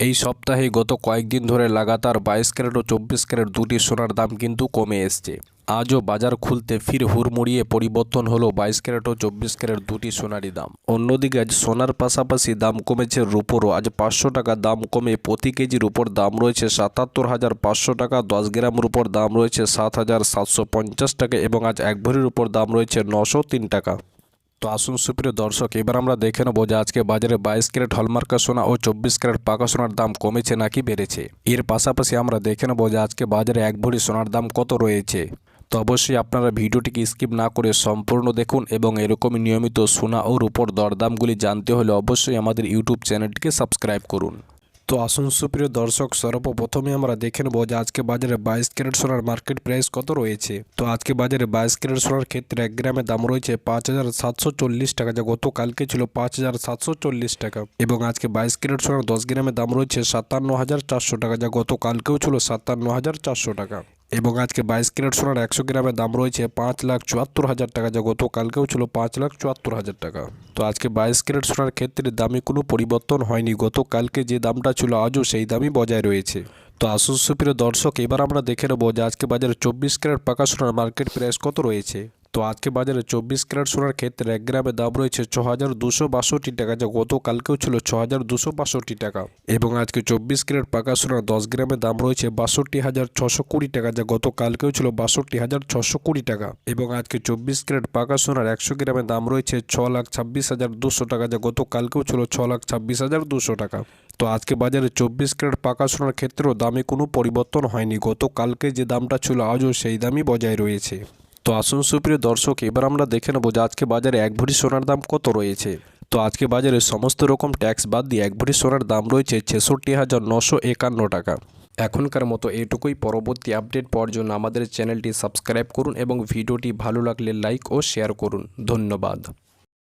এই সপ্তাহে গত কয়েকদিন ধরে লাগাতার বাইশ ক্যারেট ও চব্বিশ ক্যারেট দুটি সোনার দাম কিন্তু কমে এসছে। আজও বাজার খুলতে ফির হুড়মুড়িয়ে পরিবর্তন হলো বাইশ ক্যারেট ও চব্বিশ ক্যারেট দুটি সোনারি দাম। অন্যদিকে আজ সোনার পাশাপাশি দাম কমেছে রুপোরও। আজ পাঁচশো টাকা দাম কমে প্রতি কেজির উপর দাম রয়েছে সাতাত্তর হাজার পাঁচশো টাকা, দশ গ্রামের উপর দাম রয়েছে সাত হাজার সাতশো পঞ্চাশ টাকা এবং আজ এক ভরির উপর দাম রয়েছে নশো তিন টাকা। তো আসুন সুপ্রিয় দর্শক, এবার আমরা দেখে নেব যে আজকে বাজারে বাইশ ক্যারেট হলমার্কা সোনা ও চব্বিশ ক্যারেট পাকা সোনার দাম কমেছে নাকি বেড়েছে। এর পাশাপাশি আমরা দেখে নেব যে আজকে বাজারে এক ভরি সোনার দাম কত রয়েছে। তো অবশ্যই আপনারা ভিডিওটিকে স্কিপ না করে সম্পূর্ণ দেখুন এবং এরকমই নিয়মিত সোনা ও রূপর দরদামগুলি জানতে হলে অবশ্যই আমাদের ইউটিউব চ্যানেলটিকে সাবস্ক্রাইব করুন। তো আসুন, সুপ্রিয় দর্শক, সর্বপ্রথমে আমরা দেখে নেব যে আজকে বাজারে বাইশ ক্যারেট সোনার মার্কেট প্রাইস কত রয়েছে। তো আজকে বাজারে বাইশ ক্যারেট সোনার ক্ষেত্রে এক গ্রামের দাম রয়েছে পাঁচ হাজার সাতশো চল্লিশ টাকা, যা গতকালকে ছিল পাঁচ হাজার সাতশো চল্লিশ টাকা। এবং আজকে বাইশ ক্যারেট সোনার দশ গ্রামের দাম রয়েছে সাতান্ন হাজার চারশো টাকা, যা গতকালকেও ছিল সাতান্ন হাজার চারশো টাকা। এবং আজকে বাইশ ক্যারেট সোনার একশো গ্রামের দাম রয়েছে পাঁচ লাখ চুয়াত্তর হাজার টাকা। যা গতকালকেও ছিল পাঁচ লাখ চুয়াত্তর হাজার টাকা। তো আজকে বাইশ ক্যারেট সোনার ক্ষেত্রে দামে কোনো পরিবর্তন হয়নি। গতকালকে যে দামটা ছিল, আজও সেই দামই বজায় রয়েছে। তো আসুন সুপ্রিয় দর্শক, এবার আমরা দেখে নেব যে আজকে বাজারে চব্বিশ ক্যারেট পাকা সোনার মার্কেট প্রাইস কত রয়েছে। তো আজকে বাজারে চব্বিশ ক্যারেট সোনার ক্ষেত্রে এক গ্রামে দাম রয়েছে ছ হাজার দুশো বাষট্টি টাকা, যা গতকালকেও ছিল ছ হাজার দুশো বাষট্টি টাকা। এবং আজকে চব্বিশ ক্যারেট পাকা সোনার দশ গ্রামে দাম রয়েছে বাষট্টি হাজার ছশো কুড়ি টাকা, যা গতকালকেও ছিল বাষট্টি হাজার ছশো কুড়ি টাকা। এবং আজকে চব্বিশ ক্যারেট পাকা সোনার একশো গ্রামে দাম রয়েছে ছ লাখ ছাব্বিশ হাজার দুশো টাকা, যা গতকালকেও ছিল ছ লাখ ছাব্বিশ হাজার দুশো টাকা। তো আজকে বাজারে চব্বিশ ক্যারেট পাকা সোনার ক্ষেত্রেও দামে কোনো পরিবর্তন হয়নি। গতকালকে যে দামটা ছিল, আজও সেই দামই বজায় রয়েছে। তো আসুন সুপ্রিয় দর্শক, এবার আমরা দেখে নেব যে আজকে বাজারে এক ভরি সোনার দাম কত রয়েছে। তো আজকে বাজারে সমস্ত রকম ট্যাক্স বাদ দিয়ে এক ভরি সোনার দাম রয়েছে ছেষট্টি হাজার নশো একান্ন টাকা। এখনকার মতো এটুকুই পরবর্তী আপডেট পাওয়ার জন্য আমাদের চ্যানেলটি সাবস্ক্রাইব করুন এবং ভিডিওটি ভালো লাগলে লাইক ও শেয়ার করুন। ধন্যবাদ।